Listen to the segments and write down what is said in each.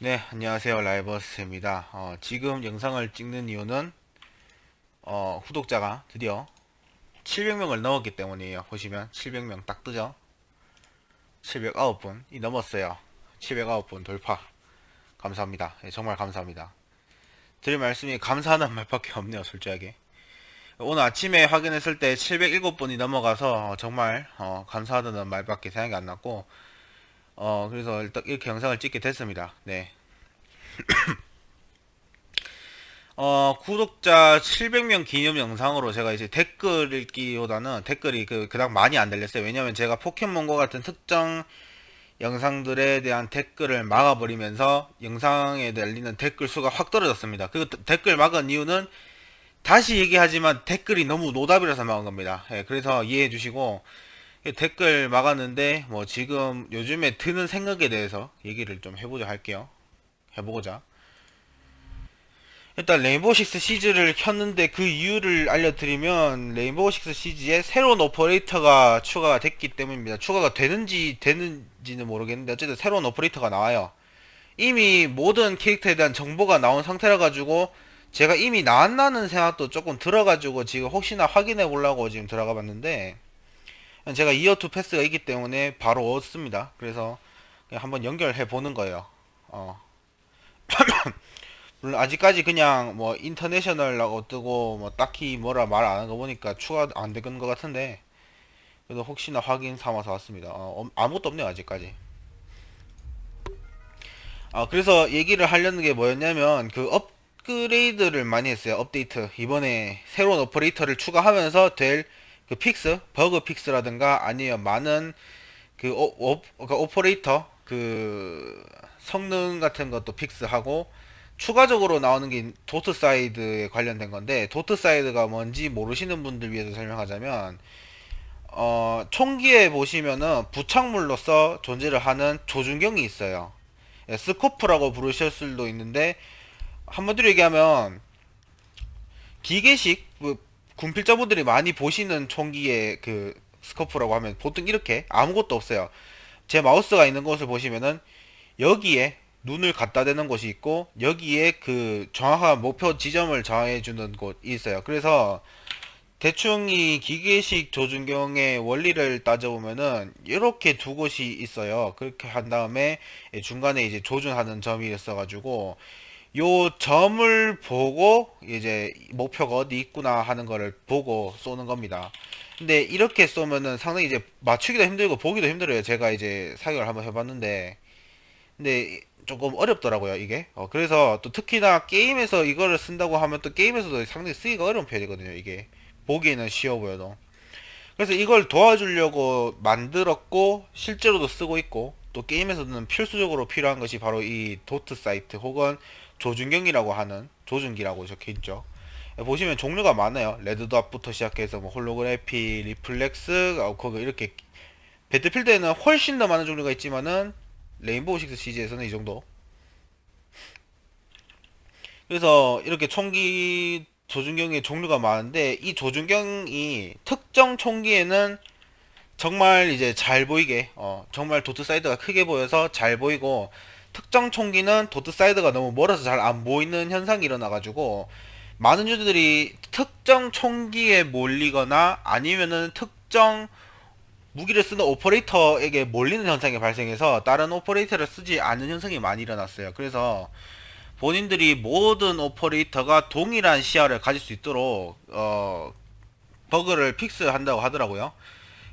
네, 안녕하세요. 라이버스입니다. 어, 지금 영상을 찍는 이유는 어, 구독자가 드디어 700명을 넘었기 때문이에요. 보시면 700명 딱 뜨죠? 709분이 넘었어요. 709분 돌파. 감사합니다. 예, 정말 감사합니다. 드릴 말씀이 감사하는 말밖에 없네요, 솔직하게. 오늘 아침에 확인했을 때 707분이 넘어가서 어, 정말 어, 감사하다는 말밖에 생각이 안 났고 어, 그래서 일단 이렇게 영상을 찍게 됐습니다. 네. 어, 구독자 700명 기념 영상으로 제가 이제 댓글 읽기보다는 댓글이 그, 그닥 많이 안 달렸어요. 왜냐면 제가 포켓몬고 같은 특정 영상들에 대한 댓글을 막아버리면서 영상에 달리는 댓글 수가 확 떨어졌습니다. 그 댓글 막은 이유는 다시 얘기하지만 댓글이 너무 노답이라서 막은 겁니다. 예, 그래서 이해해 주시고 댓글 막았는데 뭐 지금 요즘에 드는 생각에 대해서 얘기를 좀 해보자 할게요. 해보고자. 일단 레인보우 식스 시즈를 켰는데 그 이유를 알려드리면 레인보우 식스 시즈에 새로운 오퍼레이터가 추가가 됐기 때문입니다. 추가가 되는지 되는지는 모르겠는데 어쨌든 새로운 오퍼레이터가 나와요. 이미 모든 캐릭터에 대한 정보가 나온 상태라 가지고 제가 이미 나왔나는 생각도 조금 들어가지고 지금 혹시나 확인해 보려고 지금 들어가 봤는데 제가 이어2 패스가 있기 때문에 바로 얻습니다. 그래서 한번 연결해 보는 거예요. 어. 물론 아직까지 그냥 뭐 인터내셔널라고 뜨고 뭐 딱히 뭐라 말안 하는 거 보니까 추가 안 되는 것 같은데 그래도 혹시나 확인 삼아서 왔습니다. 어, 어, 아무것도 없네요 아직까지. 아 그래서 얘기를 하려는 게 뭐였냐면 그 업그레이드를 많이 했어요 업데이트 이번에 새로운 오퍼레이터를 추가하면서 될 그 픽스 버그 픽스라든가 아니면 많은 그 오, 오, 그러니까 오퍼레이터 그 성능 같은 것도 픽스하고 추가적으로 나오는 게 도트 사이드에 관련된 건데 도트 사이드가 뭔지 모르시는 분들 위해서 설명하자면 어, 총기에 보시면은 부착물로서 존재를 하는 조준경이 있어요. 예, 스코프라고 부르실 수도 있는데 한마디로 얘기하면 기계식 그 군필자분들이 많이 보시는 총기의 그 스코프라고 하면 보통 이렇게 아무것도 없어요. 제 마우스가 있는 곳을 보시면은 여기에 눈을 갖다 대는 곳이 있고 여기에 그 정확한 목표 지점을 정해 주는 곳이 있어요. 그래서 대충 이 기계식 조준경의 원리를 따져보면은 이렇게 두 곳이 있어요. 그렇게 한 다음에 중간에 이제 조준하는 점이 있어가지고 요 점을 보고 이제 목표가 어디 있구나 하는 거를 보고 쏘는 겁니다. 근데 이렇게 쏘면은 상당히 이제 맞추기도 힘들고 보기도 힘들어요. 제가 이제 사격을 한번 해봤는데 근데 조금 어렵더라고요 이게. 어, 그래서 또 특히나 게임에서 이거를 쓴다고 하면 또 게임에서도 상당히 쓰기가 어려운 편이거든요 이게. 보기에는 쉬워 보여도. 그래서 이걸 도와주려고 만들었고 실제로도 쓰고 있고 또 게임에서는 필수적으로 필요한 것이 바로 이 도트 사이트 혹은 조준경이라고 하는 조준기라고 적혀 있죠. 보시면 종류가 많아요. 레드닷부터 시작해서 뭐 홀로그래피, 리플렉스, 어, 그거 이렇게 배틀필드에는 훨씬 더 많은 종류가 있지만은 레인보우 식스 시즈에서는 이 정도. 그래서 이렇게 총기 조준경의 종류가 많은데 이 조준경이 특정 총기에는 정말 이제 잘 보이게 어, 정말 도트 사이드가 크게 보여서 잘 보이고 특정 총기는 도트 사이드가 너무 멀어서 잘 안 보이는 현상이 일어나가지고 많은 유저들이 특정 총기에 몰리거나 아니면은 특정 무기를 쓰는 오퍼레이터에게 몰리는 현상이 발생해서 다른 오퍼레이터를 쓰지 않는 현상이 많이 일어났어요. 그래서 본인들이 모든 오퍼레이터가 동일한 시야를 가질 수 있도록 어, 버그를 픽스한다고 하더라고요.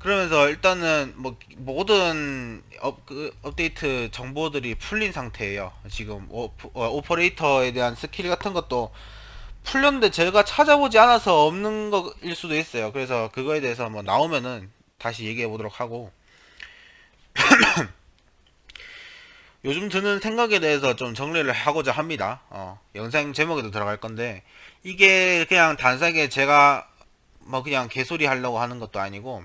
그러면서 일단은 뭐 모든 업, 그 업데이트 정보들이 풀린 상태예요. 지금 오프, 어, 오퍼레이터에 대한 스킬 같은 것도 풀렸는데 제가 찾아보지 않아서 없는 거일 수도 있어요. 그래서 그거에 대해서 뭐 나오면은 다시 얘기해 보도록 하고 요즘 드는 생각에 대해서 좀 정리를 하고자 합니다. 어, 영상 제목에도 들어갈 건데 이게 그냥 단순하게 제가 뭐 그냥 개소리 하려고 하는 것도 아니고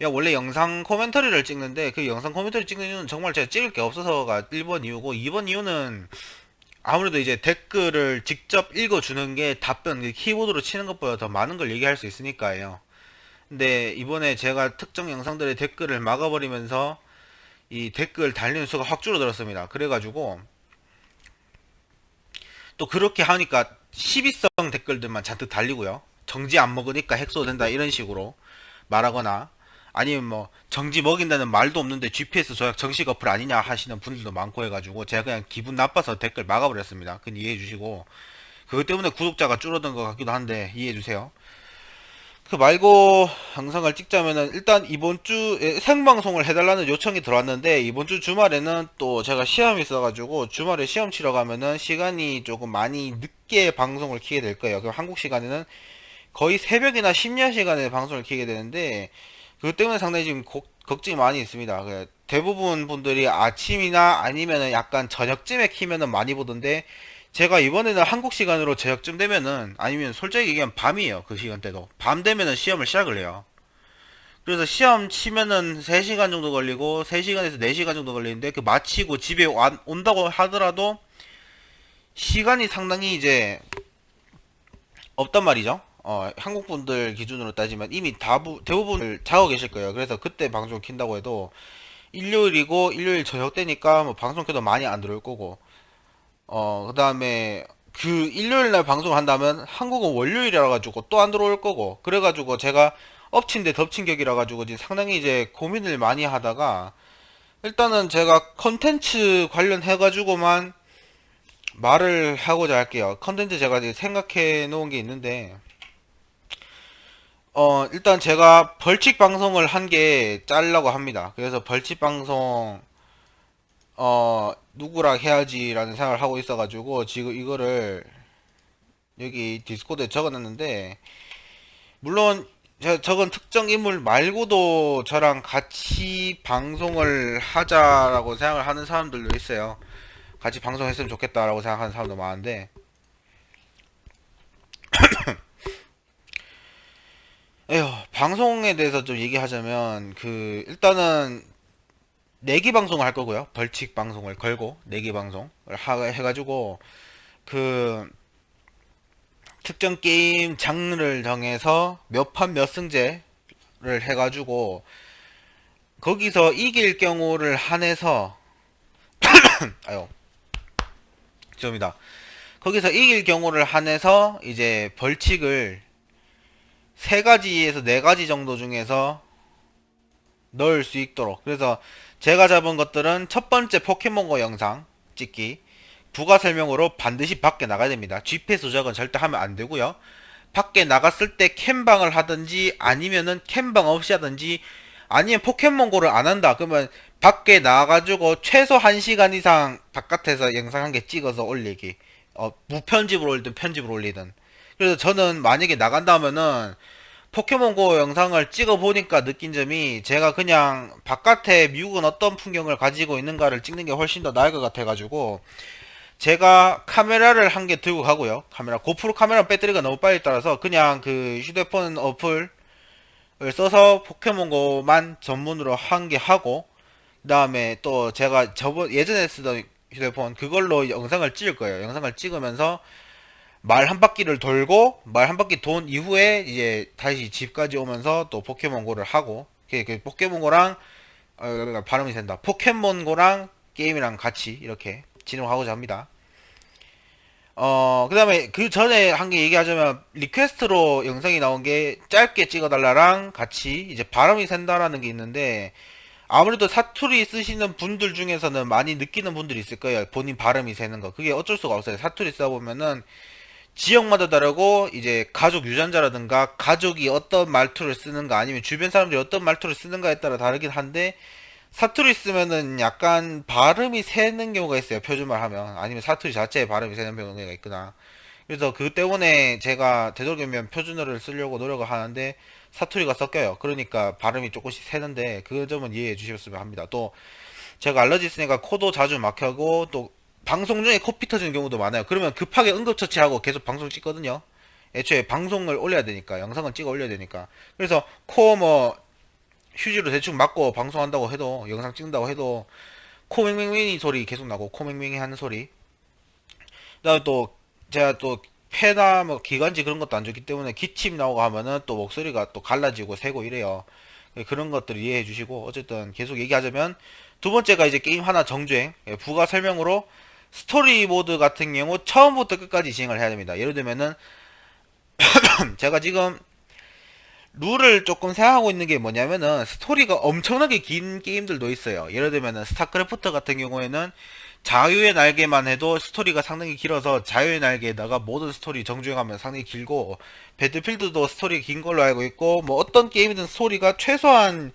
야 원래 영상 코멘터리를 찍는데 그 영상 코멘터리 찍는 이유는 정말 제가 찍을 게 없어서가 1번 이유고 2번 이유는 아무래도 이제 댓글을 직접 읽어주는 게 답변 그 키보드로 치는 것보다 더 많은 걸 얘기할 수 있으니까요. 근데 이번에 제가 특정 영상들의 댓글을 막아버리면서 이 댓글 달리는 수가 확 줄어들었습니다. 그래가지고 또 그렇게 하니까 시비성 댓글들만 잔뜩 달리고요. 정지 안 먹으니까 핵소 된다 이런 식으로 말하거나 아니면 뭐 정지 먹인다는 말도 없는데 GPS 조작 정식 어플 아니냐 하시는 분들도 많고 해가지고 제가 그냥 기분 나빠서 댓글 막아버렸습니다. 그건 이해해 주시고 그것 때문에 구독자가 줄어든 것 같기도 한데 이해해 주세요. 그 말고 영상을 찍자면은 일단 이번 주 생방송을 해달라는 요청이 들어왔는데 이번 주 주말에는 또 제가 시험이 있어가지고 주말에 시험 치러 가면은 시간이 조금 많이 늦게 방송을 키게 될 거예요. 그럼 한국 시간에는 거의 새벽이나 심야 시간에 방송을 키게 되는데 그것 때문에 상당히 지금 고- 걱정이 많이 있습니다. 그 대부분 분들이 아침이나 아니면은 약간 저녁쯤에 키면은 많이 보던데 제가 이번에는 한국 시간으로 저녁쯤 되면은 아니면 솔직히 얘기하면 밤이에요. 그 시간대도. 밤 되면은 시험을 시작을 해요. 그래서 시험 치면은 3시간 정도 걸리고 3시간에서 4시간 정도 걸리는데 그 마치고 집에 와- 온다고 하더라도 시간이 상당히 이제 없단 말이죠. 어, 한국 분들 기준으로 따지면 이미 다부, 대부분을 자고 계실 거예요. 그래서 그때 방송 킨다고 해도 일요일이고 일요일 저녁 때니까 뭐 방송 켜도 많이 안 들어올 거고 어, 그 다음에 그 일요일 날 방송을 한다면 한국은 월요일이라 가지고 또 안 들어올 거고 그래 가지고 제가 엎친 데 덮친 격이라 가지고 이제 상당히 이제 고민을 많이 하다가 일단은 제가 컨텐츠 관련해 가지고만 말을 하고자 할게요. 컨텐츠 제가 이제 생각해 놓은 게 있는데 어 일단 제가 벌칙 방송을 한 개 짤라고 합니다. 그래서 벌칙 방송 어 누구랑 해야지라는 생각을 하고 있어가지고 지금 이거를 여기 디스코드에 적어놨는데 물론 제가 적은 특정 인물 말고도 저랑 같이 방송을 하자라고 생각을 하는 사람들도 있어요. 같이 방송했으면 좋겠다라고 생각하는 사람도 많은데 에휴 방송에 대해서 좀 얘기하자면 그 일단은 내기 방송을 할 거고요. 벌칙 방송을 걸고 내기 방송을 하, 해가지고 그 특정 게임 장르를 정해서 몇 판 몇 승제를 해가지고 거기서 이길 경우를 한해서 아유 죄송합니다. 거기서 이길 경우를 한해서 이제 벌칙을 세 가지에서 네 가지 정도 중에서 넣을 수 있도록 그래서 제가 잡은 것들은 첫 번째 포켓몬고 영상 찍기 부가 설명으로 반드시 밖에 나가야 됩니다. GPS 조작은 절대 하면 안 되고요. 밖에 나갔을 때 캠방을 하든지 아니면은 캠방 없이 하든지 아니면 포켓몬고를 안 한다 그러면 밖에 나가가지고 최소 1시간 이상 바깥에서 영상 한 개 찍어서 올리기 어, 무편집으로 올리든 편집으로 올리든 그래서 저는 만약에 나간다면은 포켓몬고 영상을 찍어 보니까 느낀 점이 제가 그냥 바깥에 미국은 어떤 풍경을 가지고 있는가를 찍는 게 훨씬 더 나을 것 같아 가지고 제가 카메라를 한 개 들고 가고요 카메라 고프로 카메라 배터리가 너무 빨리 따라서 그냥 그 휴대폰 어플 을 써서 포켓몬고만 전문으로 한 개 하고 그 다음에 또 제가 저번 예전에 쓰던 휴대폰 그걸로 영상을 찍을 거예요. 영상을 찍으면서 말 한 바퀴를 돌고 말 한 바퀴 돈 이후에 이제 다시 집까지 오면서 또 포켓몬고를 하고 그, 그 포켓몬고랑 어, 발음이 된다. 포켓몬고랑 게임이랑 같이 이렇게 진행하고자 합니다. 어, 그 다음에 그 전에 한 게 얘기하자면 리퀘스트로 영상이 나온 게 짧게 찍어달라랑 같이 이제 바람이 샌다라는 게 있는데 아무래도 사투리 쓰시는 분들 중에서는 많이 느끼는 분들이 있을 거예요. 본인 발음이 새는 거. 그게 어쩔 수가 없어요. 사투리 써보면은 지역마다 다르고 이제 가족 유전자라든가 가족이 어떤 말투를 쓰는가 아니면 주변 사람들이 어떤 말투를 쓰는가에 따라 다르긴 한데 사투리 쓰면은 약간 발음이 새는 경우가 있어요. 표준말 하면. 아니면 사투리 자체에 발음이 새는 경우가 있거나. 그래서 그 때문에 제가 되도록이면 표준어를 쓰려고 노력을 하는데 사투리가 섞여요. 그러니까 발음이 조금씩 새는데 그 점은 이해해 주셨으면 합니다. 또 제가 알러지 있으니까 코도 자주 막혀고 또 방송 중에 코피 터지는 경우도 많아요. 그러면 급하게 응급처치하고 계속 방송 찍거든요. 애초에 방송을 올려야 되니까 영상을 찍어 올려야 되니까 그래서 코 뭐 휴지로 대충 맞고 방송한다고 해도 영상 찍는다고 해도 코 맹맹맹이 소리 계속 나고 코 맹맹이 하는 소리 그다음에 또 제가 또 폐나 뭐 기관지 그런 것도 안 좋기 때문에 기침 나오고 하면은 또 목소리가 또 갈라지고 새고 이래요 그런 것들 이해해 주시고 어쨌든 계속 얘기하자면 두 번째가 이제 게임 하나 정주행 예, 부가 설명으로 스토리 모드 같은 경우 처음부터 끝까지 진행을 해야 됩니다. 예를 들면은 제가 지금 룰을 조금 생각하고 있는 게 뭐냐면은 스토리가 엄청나게 긴 게임들도 있어요. 예를 들면은 스타크래프트 같은 경우에는 자유의 날개만 해도 스토리가 상당히 길어서 자유의 날개에다가 모든 스토리 정주행하면 상당히 길고 배틀필드도 스토리 긴 걸로 알고 있고 뭐 어떤 게임이든 스토리가 최소한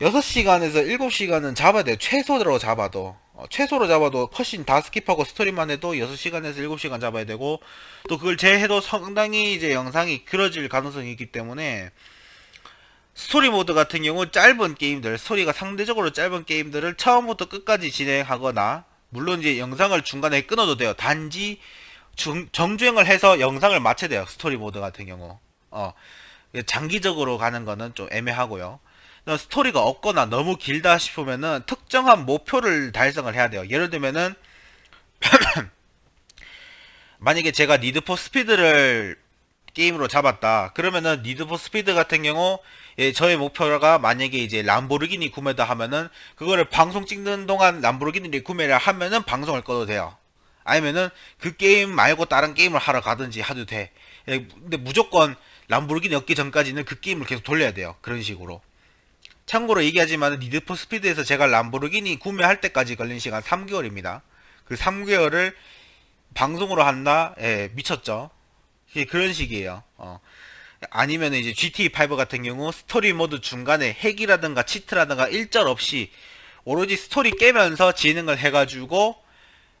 6시간에서 7시간은 잡아야 돼요. 최소로 잡아도. 어, 최소로 잡아도 컷신 다 스킵하고 스토리만 해도 6시간에서 7시간 잡아야 되고 또 그걸 제해도 상당히 이제 영상이 길어질 가능성이 있기 때문에 스토리 모드 같은 경우 짧은 게임들, 스토리가 상대적으로 짧은 게임들을 처음부터 끝까지 진행하거나 물론 이제 영상을 중간에 끊어도 돼요. 단지 중- 정주행을 해서 영상을 마쳐야 돼요. 스토리 모드 같은 경우. 어. 장기적으로 가는 거는 좀 애매하고요. 스토리가 없거나 너무 길다 싶으면은 특정한 목표를 달성을 해야 돼요. 예를 들면은 만약에 제가 니드 포 스피드를 게임으로 잡았다. 그러면은 니드 포 스피드 같은 경우 예, 저의 목표가 만약에 이제 람보르기니 구매다 하면은 그거를 방송 찍는 동안 람보르기니를 구매를 하면은 방송을 꺼도 돼요. 아니면은 그 게임 말고 다른 게임을 하러 가든지 하도 돼. 예, 근데 무조건 람보르기니 얻기 전까지는 그 게임을 계속 돌려야 돼요. 그런 식으로. 참고로 얘기하지만 니드포 스피드에서 제가 람보르기니 구매할 때까지 걸린 시간 3개월입니다. 그 3개월을 방송으로 한다? 예, 미쳤죠. 그런 식이에요. 어. 아니면 이제 GTA5 같은 경우 스토리 모드 중간에 핵이라든가 치트라든가 일절 없이 오로지 스토리 깨면서 진행을 해가지고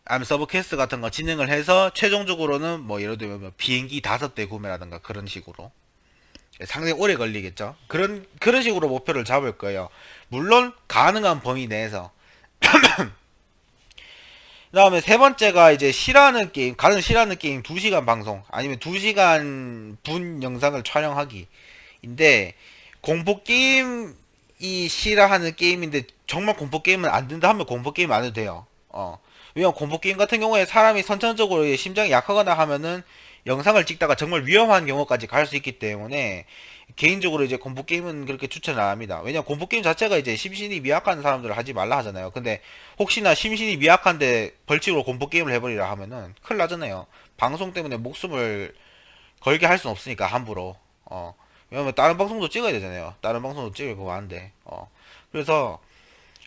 아니면 서브 퀘스트 같은 거 진행을 해서 최종적으로는 뭐 예를 들면 뭐 비행기 다섯 대 구매라든가 그런 식으로 상당히 오래 걸리겠죠. 그런 그런 식으로 목표를 잡을 거예요. 물론 가능한 범위 내에서. 그다음에 세 번째가 이제 싫어하는 게임, 가장 싫어하는 게임 2시간 방송 아니면 2시간 분 영상을 촬영하기인데 공포 게임이 싫어하는 게임인데 정말 공포 게임은 안 된다 하면 공포 게임 안 해도 돼요. 어. 왜냐면 공포 게임 같은 경우에 사람이 선천적으로 심장이 약하거나 하면은 영상을 찍다가 정말 위험한 경우까지 갈 수 있기 때문에 개인적으로 이제 공포 게임은 그렇게 추천 안 합니다. 왜냐 면 공포 게임 자체가 이제 심신이 미약한 사람들을 하지 말라 하잖아요. 근데 혹시나 심신이 미약한데 벌칙으로 공포 게임을 해버리라 하면은 큰일 나잖아요. 방송 때문에 목숨을 걸게 할 수는 없으니까 함부로. 어. 왜냐면 다른 방송도 찍어야 되잖아요. 다른 방송도 찍을 거 많은데. 어. 그래서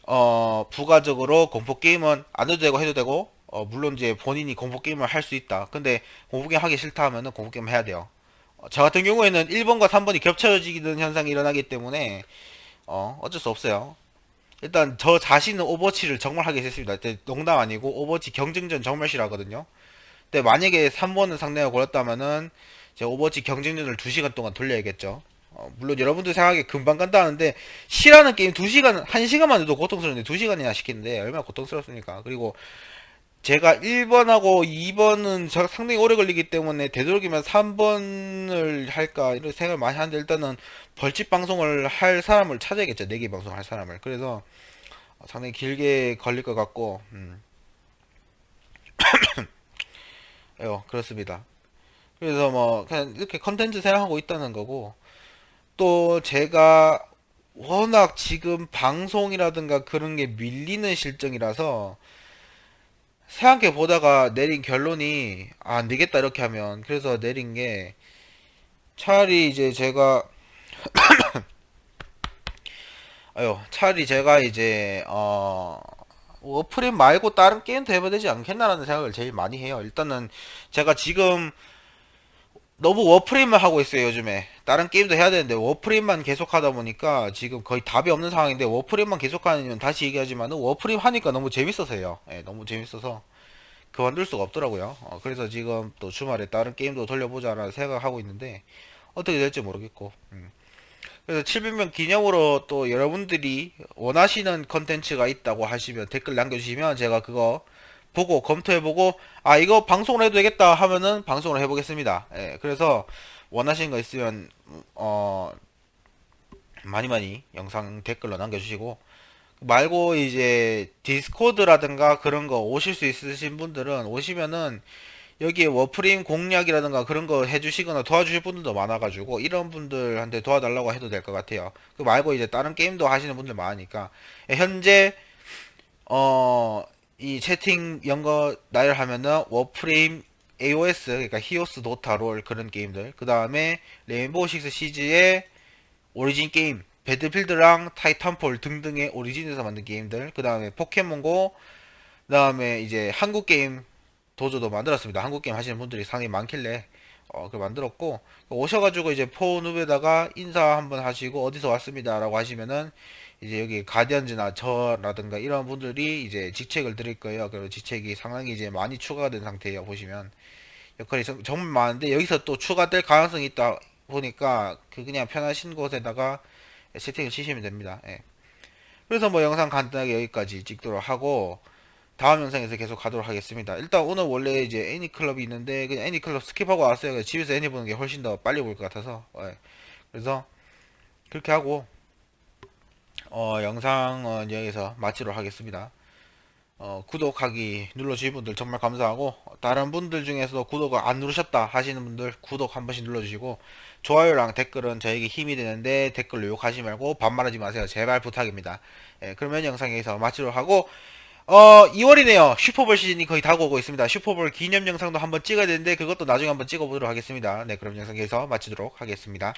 어 부가적으로 공포 게임은 안 해도 되고 해도 되고 어, 물론 이제 본인이 공포 게임을 할 수 있다. 근데 공포 게임 하기 싫다 하면은 공포 게임 해야 돼요. 어, 저 같은 경우에는 1번과 3번이 겹쳐지는 현상이 일어나기 때문에 어, 어쩔 수 없어요. 일단 저 자신은 오버워치를 정말 하기 싫습니다. 근데 농담 아니고 오버워치 경쟁전 정말 싫어하거든요. 근데 만약에 3번을 상대가 걸렸다면은 제가 오버워치 경쟁전을 2시간 동안 돌려야겠죠. 어, 물론 여러분들 생각에 금방 간다는데 싫어하는 게임 2시간, 1시간만 해도 고통스러운데 2시간이나 시키는데 얼마나 고통스럽습니까? 그리고 제가 1번하고 2번은 상당히 오래 걸리기 때문에 되도록이면 3번을 할까 이런 생각을 많이 하는데 일단은 벌집 방송을 할 사람을 찾아야겠죠. 4개 방송 할 사람을. 그래서 상당히 길게 걸릴 것 같고 음. 요 그렇습니다. 그래서 뭐 그냥 이렇게 컨텐츠 생각하고 있다는 거고 또 제가 워낙 지금 방송이라든가 그런 게 밀리는 실정이라서 생각해 보다가 내린 결론이 아, 안 되겠다 이렇게 하면 그래서 내린 게 차라리 이제 제가 아유 차라리 제가 이제 어 워프레임 말고 다른 게임도 해봐야 되지 않겠나라는 생각을 제일 많이 해요. 일단은 제가 지금 너무 워프레임만 하고 있어요 요즘에. 다른 게임도 해야 되는데 워프레임만 계속 하다 보니까 지금 거의 답이 없는 상황인데 워프레임만 계속 하면 다시 얘기하지만은 워프레임 하니까 너무 재밌어서요. 예, 너무 재밌어서 그만둘 수가 없더라고요. 어, 그래서 지금 또 주말에 다른 게임도 돌려보자라는 생각하고 있는데 어떻게 될지 모르겠고 음. 그래서 700명 기념으로 또 여러분들이 원하시는 컨텐츠가 있다고 하시면 댓글 남겨주시면 제가 그거 보고 검토해보고 아 이거 방송을 해도 되겠다 하면은 방송을 해보겠습니다. 예, 그래서 원하시는 거 있으면 어 많이 많이 영상 댓글로 남겨주시고 말고 이제 디스코드라든가 그런 거 오실 수 있으신 분들은 오시면은 여기에 워프레임 공략이라든가 그런 거 해주시거나 도와주실 분들도 많아가지고 이런 분들한테 도와달라고 해도 될 것 같아요. 그 말고 이제 다른 게임도 하시는 분들 많으니까 예, 현재 어 이 채팅 연거 나열하면은 워프레임 AOS 그러니까 히오스 도타 롤 그런 게임들. 그 다음에 레인보우 식스 시즈의 오리진 게임 배틀필드랑 타이탄폴 등등의 오리진에서 만든 게임들. 그 다음에 포켓몬고 그 다음에 이제 한국 게임 도저도 만들었습니다. 한국 게임 하시는 분들이 상당히 많길래 어, 그 만들었고 오셔가지고 이제 포누베다가 인사 한번 하시고 어디서 왔습니다라고 하시면은 이제 여기 가디언즈나 저라든가 이런 분들이 이제 직책을 드릴 거예요. 그리고 직책이 상당히 이제 많이 추가가 된 상태예요. 보시면 역할이 정- 정말 많은데 여기서 또 추가될 가능성이 있다 보니까 그 그냥 편하신 곳에다가 세팅을 치시면 됩니다. 예. 그래서 뭐 영상 간단하게 여기까지 찍도록 하고 다음 영상에서 계속 가도록 하겠습니다. 일단 오늘 원래 이제 애니클럽이 있는데 그냥 애니클럽 스킵하고 왔어요. 그래서 집에서 애니 보는 게 훨씬 더 빨리 볼 것 같아서 예. 그래서 그렇게 하고 어, 영상은 여기서 마치도록 하겠습니다. 어, 구독하기 눌러주신 분들 정말 감사하고 다른 분들 중에서도 구독을 안 누르셨다 하시는 분들 구독 한 번씩 눌러주시고 좋아요랑 댓글은 저에게 힘이 되는데 댓글로 욕하지 말고 반말하지 마세요. 제발 부탁입니다. 예, 그러면 영상 여기서 마치도록 하고 어 2월이네요. 슈퍼볼 시즌이 거의 다가오고 있습니다. 슈퍼볼 기념 영상도 한번 찍어야 되는데 그것도 나중에 한번 찍어보도록 하겠습니다. 네 그럼 영상 여기서 마치도록 하겠습니다.